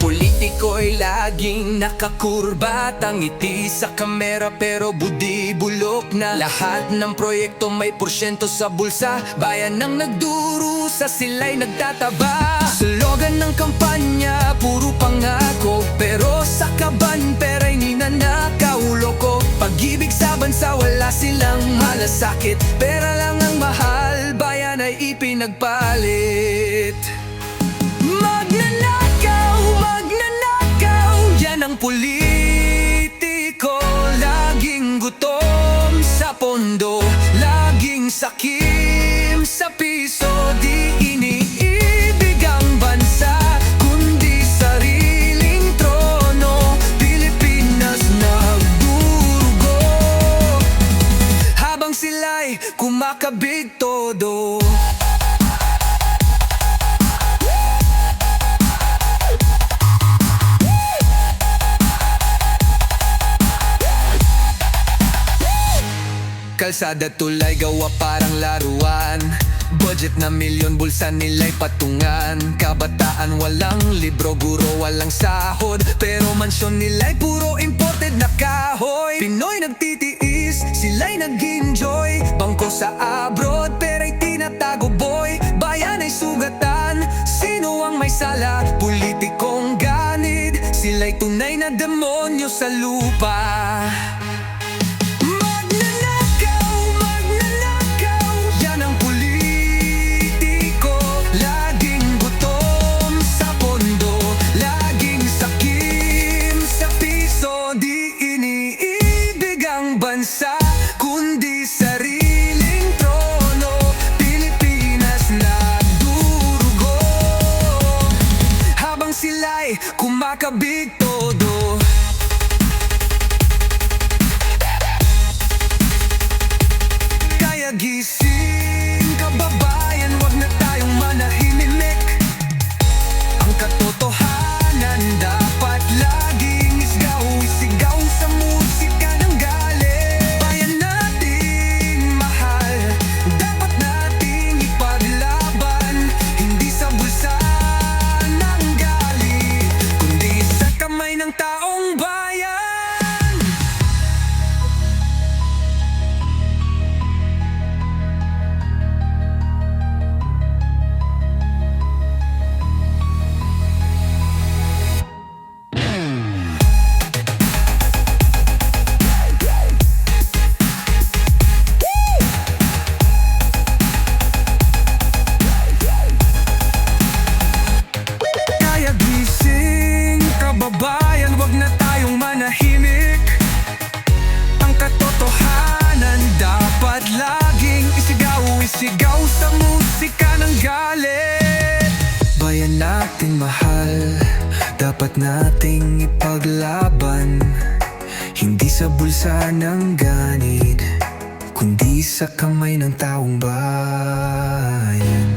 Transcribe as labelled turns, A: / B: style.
A: Politiko'y laging nakakurba. Tangiti sa kamera pero budi bulok na. Lahat ng proyekto may porsyento sa bulsa. Bayan ng nagdurusa sila'y nagtataba. Slogan ng kampanya puro pangako. Pero sa kaban pera'y ninanakaw loko Pag-ibig sa bansa wala silang malasakit. Pera lang ang mahal bayan ay ipinagpalit Sakim sa piso Di iniibig ang bansa Kundi sariling trono Pilipinas nagdurugo. Habang sila'y kumakabig todo Kalsada tulay gawa parang laruan. Budget na milyon bulsa nila'y patungan. Kabataan walang libro, guro walang sahod. Pero mansyon nila'y puro imported na kahoy. Pinoy nagtitiis, sila'y nag-enjoy. Bangko sa abroad, pera'y tinatago boy. Bayan ay sugatan, sino ang may sala? Politikong ganid, sila'y tunay na demonyo sa lupa kumakabig todo ng taong mahal, dapat nating ipaglaban. Hindi sa bulsa ng ganid Kundi sa kamay ng taong bayan